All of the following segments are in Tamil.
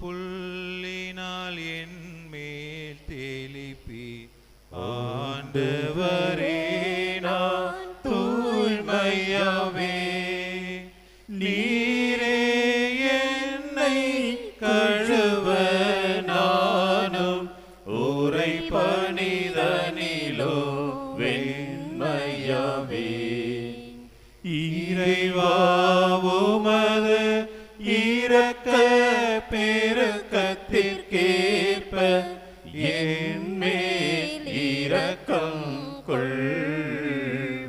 புள்ளினால் என் மேல் தெளிப்பி. ஆண்டவரே நான் தூய்மையாவே. நீரே என்னை கழுவ நானும் உரை பணிதனிலோ வெண்மையாவே இறைவாவுமது இரக்க பெருக்கத்திற்கேற்ப என் மேல் இரக்கம் கொள்வீர்.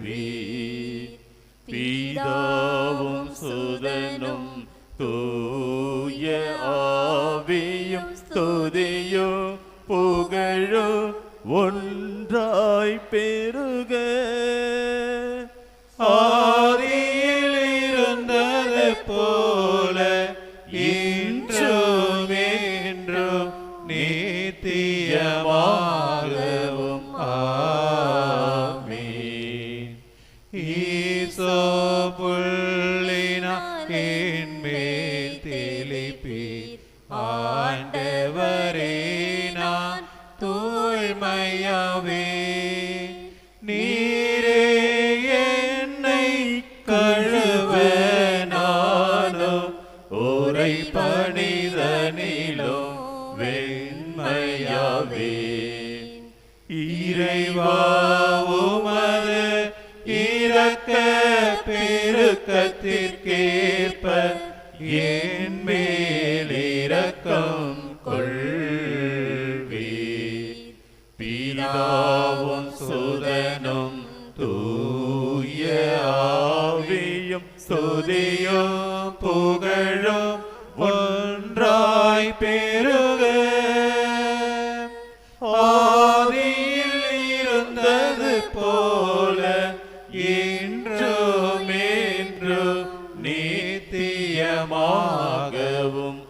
பிதாவும் சுதனும் தூய ஆவியும் ஸ்துதியும் புகழோ ஒன்றாய் பெருக. ஆதியில் இருந்தது போ நித்தியமாகவும் ஆமீன். ஈசோ புள்ளினா என் மேல் தெளிப்பீர். ஆண்டவரே நான் தூய்மையாவே. நீரே என்னை கழுவ நானும் உரை பணிதனிலும் வெண்மையாவே. இறைவா உமது இரக்க பெருக்கத்திற்கேற்ப என் மேல் இரக்கம் கொள்வீர் பிதாவும் சுதனும் தூய ஆவியும் ஸ்துதியும் புகழும் ஒன்றாய் பெரு இருந்தது போல இன்றும் என்றும் நித்தியமாகவும்